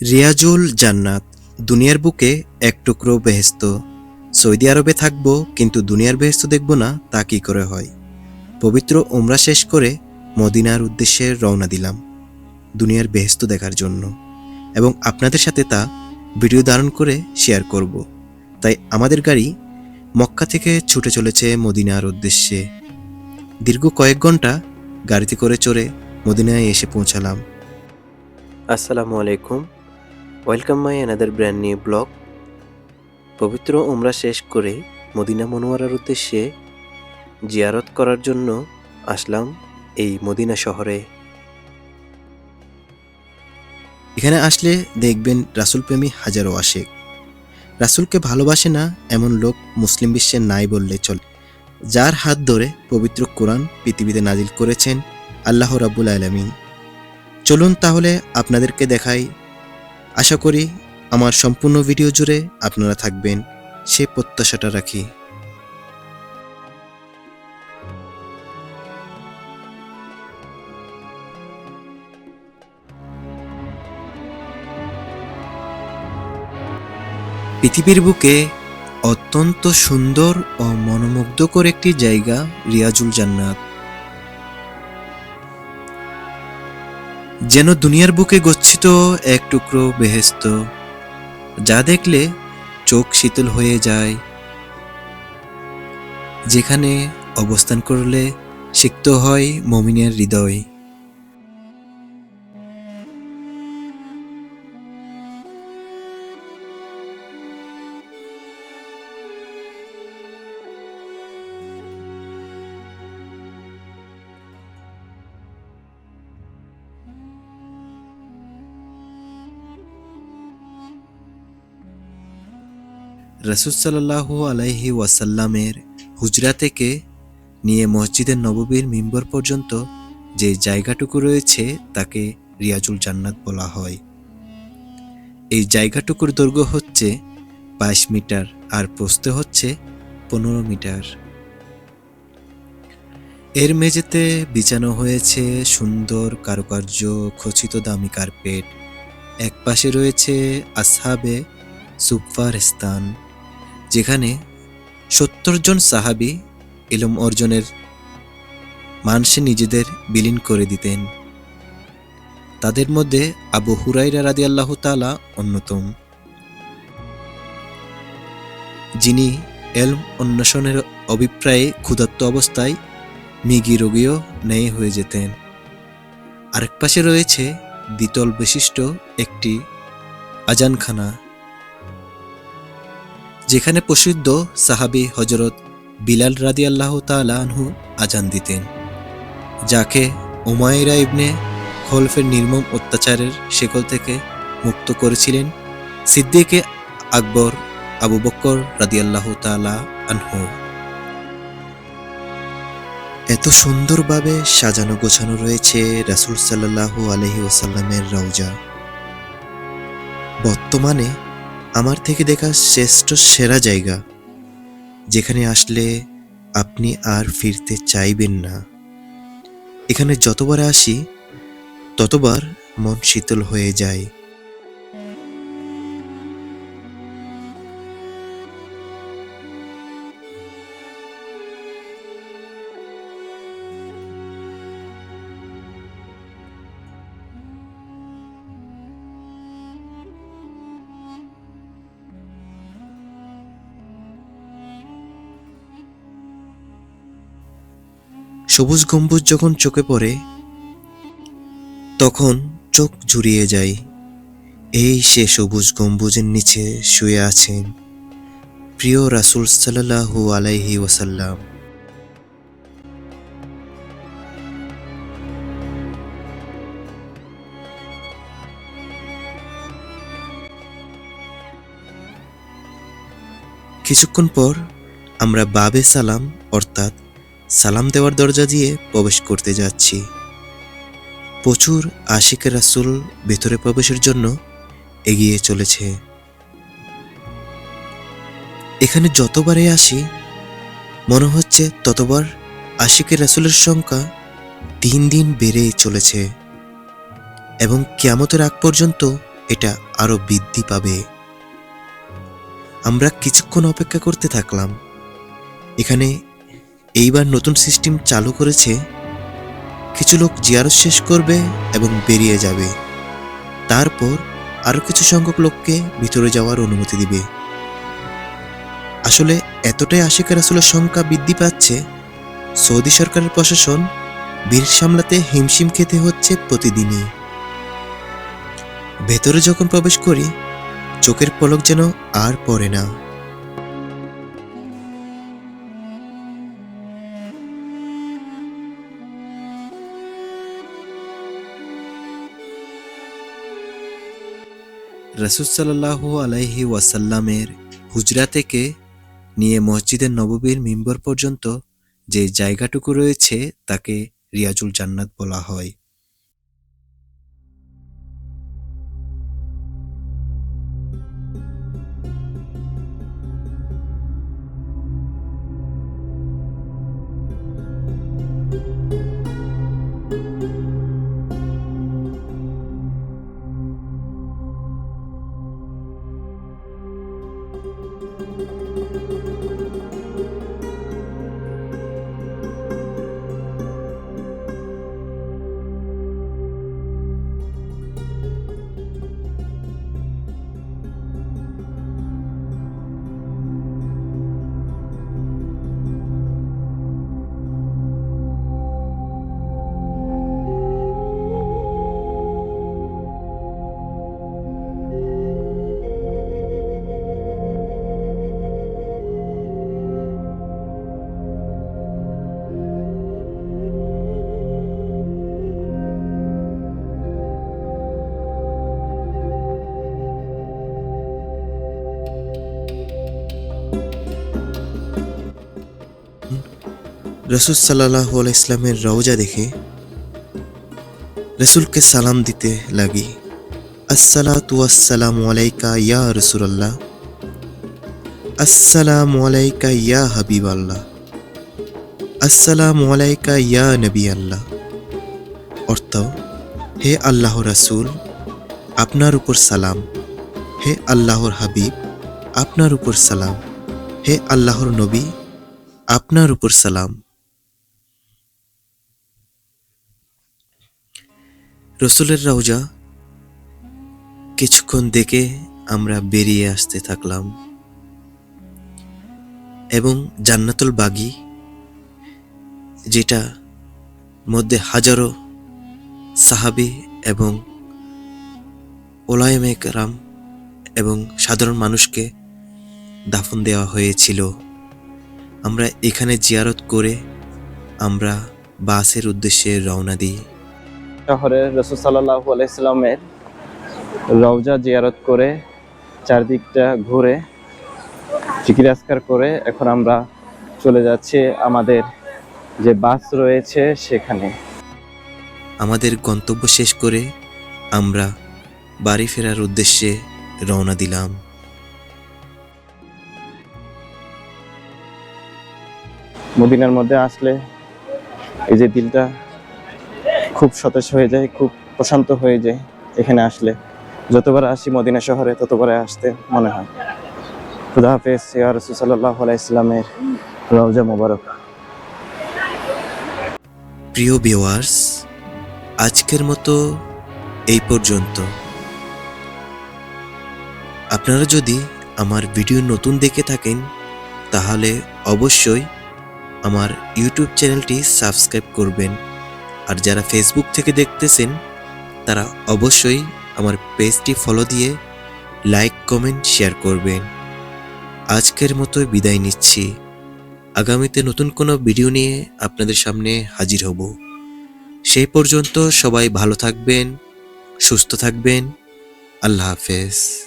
রিয়াজুল জান্নাত, দুনিয়ার বুকে এক টুকরো বেহেস্ত সৌদি আরবে থাকব, কিন্তু দুনিয়ার বেহেস্ত দেখব না, তা কি করে হয়? পবিত্র ওমরা শেষ করে মদিনার উদ্দেশ্যে রওনা দিলাম, দুনিয়ার বেহেস্ত দেখার জন্য। এবং আপনাদের সাথে তা ভিডিও ধারণ করে শেয়ার করব। তাই আমাদের গাড়ি মক্কা থেকে ছুটে চলেছে মদিনার উদ্দেশ্যে। দীর্ঘ কয়েক ঘণ্টা গাড়িতে করে চড়ে মদিনায় এসে পৌঁছালাম। আসসালামু আলাইকুম। Welcome my another brand new vlog পবিত্র ওমরা শেষ করে মদিনা মনোয়ারার উদ্দেশ্যে জিয়ারত করার জন্য আসলাম এই মদিনা শহরে। এখানে আসলে দেখবেন রাসুল প্রেমী হাজারো আশেক। রাসুলকে ভালোবাসে না এমন লোক মুসলিম বিশ্বে নাই বললে চলে। যার হাত ধরে পবিত্র কোরআন পৃথিবীতে নাজিল করেছেন আল্লাহ রাব্বুল আলমিন। চলুন তাহলে আপনাদেরকে দেখাই আশা করি আমার সম্পূর্ণ ভিডিও জুড়ে আপনারা থাকবেন সে প্রত্যাশাটা রাখি। পৃথিবীর বুকে অত্যন্ত সুন্দর ও মনোমুগ্ধকর একটি জায়গা রিয়াজুল জান্নাত। যেন দুনিয়ার বুকে গচ্ছিত এক টুকরো বেহেস্ত যা দেখলে চোখ শীতল হয়ে যায়। যেখানে অবস্থান করলে সিক্ত হয় মমিনের হৃদয়। রসুসাল্লাহু আলাইহি ওয়াসাল্লামের হুজরা থেকে নিয়ে মসজিদের নববীর মিম্বর পর্যন্ত যে জায়গাটুকু রয়েছে তাকে রিয়াজুল জান্নাত বলা হয়। এই জায়গাটুকুর দৈর্ঘ্য হচ্ছে বাইশ মিটার আর প্রস্থে হচ্ছে পনেরো মিটার। এর মেঝেতে বিছানো হয়েছে সুন্দর কারুকার্য, খচিত দামি কার্পেট। এক পাশে রয়েছে আসহাবে সুফার স্থান। যেখানে সত্তর জন সাহাবি ইলম অর্জনের মানসে নিজেদের বিলীন করে দিতেন। তাদের মধ্যে আবু হুরাইরা রাদি আল্লাহ তালা অন্যতম। যিনি এলম অন্বেষণের অভিপ্রায়ে ক্ষুধার্ত অবস্থায় মিগি রোগীও ন্যায় হয়ে যেতেন। আরেক পাশে রয়েছে দ্বিতল বিশিষ্ট একটি আজানখানা। যেখানে প্রসিদ্ধ সাহাবি হজরত বিলাল রাদি আল্লাহ আনহু আজান দিতেন, যাকে উমায়রা ইবনে খলফের নির্মম অত্যাচারের শেকল থেকে মুক্ত করেছিলেন সিদ্দিকে আকবর আবু বক্কর রাদি আল্লাহ আনহু। এত সুন্দরভাবে সাজানো গোছানো রয়েছে রাসুল সাল্লাহু আলহি ওসাল্লামের রওজা। বর্তমানে আমার থেকে দেখা শ্রেষ্ঠ সেরা জায়গা, যেখানে আসলে আপনি আর ফিরতে চাইবেন না। এখানে যতবার আসি, ততবার মন শীতল হয়ে যায়। সবুজ গম্বুজ যখন চোখে পড়ে, তখন চোখ জুড়িয়ে যায়। এই সে সবুজ গম্বুজের নিচে শুয়ে আছেন প্রিয় রাসুল সাল্লাহু আলাইহি ওয়াসাল্লাম। কিছুক্ষণ পর আমরা বাবে সালাম, অর্থাৎ সালাম দেওয়ার দরজা দিয়ে প্রবেশ করতে যাচ্ছি। প্রচুর আশিকের রাসুল ভেতরে প্রবেশের জন্য এগিয়ে চলেছে। এখানে যতবারে আসি, মনে হচ্ছে ততবার আশিকের রাসুলের সংখ্যা দিন দিন বেড়েই চলেছে এবং কিয়ামতের আগ পর্যন্ত এটা আরও বৃদ্ধি পাবে। আমরা কিছুক্ষণ অপেক্ষা করতে থাকলাম। এখানে এইবার নতুন সিস্টেম চালু করেছে। কিছু লোক জিয়ারত শেষ করবে এবং বেরিয়ে যাবে। তারপর আরও কিছু সংখ্যক লোককে ভিতরে যাওয়ার অনুমতি দিবে। আসলে এতটাই আশিক রাসুলের সংখ্যা বৃদ্ধি পাচ্ছে, সৌদি সরকারের প্রশাসন ভিড় সামলাতে হিমশিম খেতে হচ্ছে প্রতিদিনই। ভেতরে যখন প্রবেশ করি, চোখের পলক যেন আর পড়ে না। রসুসাল্লাহ আলাইহি ওয়াসাল্লামের হুজরা থেকে নিয়ে মসজিদের নববীর মিম্বর পর্যন্ত যে জায়গাটুকু রয়েছে তাকে রিয়াজুল জান্নাত বলা হয়। রসুল সাল্লাহ ইসলামের রওজা দেখে রসুলকে সালাম দিতে লাগি আসসালাতু আসসালামু আলাইকা ইয়া রসুলাল্লাহ আসসালামু আলাইকা ইয়া হাবিব আল্লাহ আসসালামু আলাইকা ইয়া নবী আল্লাহ অর্থ হে আল্লাহ রাসূল আপনার উপর সালাম হে আল্লাহর হাবিব আপনার উপর সালাম হে আল্লাহর নবী আপনার উপর সালাম রসুলের রওজা কিছুক্ষণ দেখে আমরা বেরিয়ে আসতে থাকলাম এবং জান্নাতুল বাগি, যেটা মধ্যে হাজারো সাহাবি এবং ওলায়মে কারাম এবং সাধারণ মানুষকে দাফন দেওয়া হয়েছিল। আমরা এখানে জিয়ারত করে আমরা বাসের উদ্দেশ্যে রওনা দিই। শহরে রসুল সাল্লাহ আলাইসাল্লামের রওজা জিয়ারত করে চারদিকটা ঘুরে জিকির আজকার করে এখন আমরা চলে যাচ্ছি আমাদের যে বাস রয়েছে সেখানে। আমাদের গন্তব্য শেষ করে আমরা বাড়ি ফেরার উদ্দেশ্যে রওনা দিলাম। মদিনার মধ্যে আসলে এই যে দিলটা খুব সতেজ হয়ে যায়, খুব প্রশান্ত হয়ে যায় এখানে আসলে। যতবার আসি মদিনা শহরে, ততবারে আসতে মনে হয়। খুদা হাফেজ, ইয়া রসুল সাল্লাহ আলাইসলামের রওজা মোবারক। প্রিয় ভিওয়ার্স আজকের মতো এই পর্যন্ত। আপনারা যদি আমার ভিডিও নতুন দেখে থাকেন, তাহলে অবশ্যই আমার ইউটিউব চ্যানেলটি সাবস্ক্রাইব করবেন। আর যারা ফেসবুক থেকে দেখতেছেন, তারা অবশ্যই আমার পেজটি ফলো দিয়ে লাইক কমেন্ট শেয়ার করবেন। আজকের মতো বিদায় নিচ্ছি। আগামীতে নতুন কোনো ভিডিও নিয়ে আপনাদের সামনে হাজির হব। সেই পর্যন্ত সবাই ভালো থাকবেন, সুস্থ থাকবেন। আল্লাহ হাফেজ।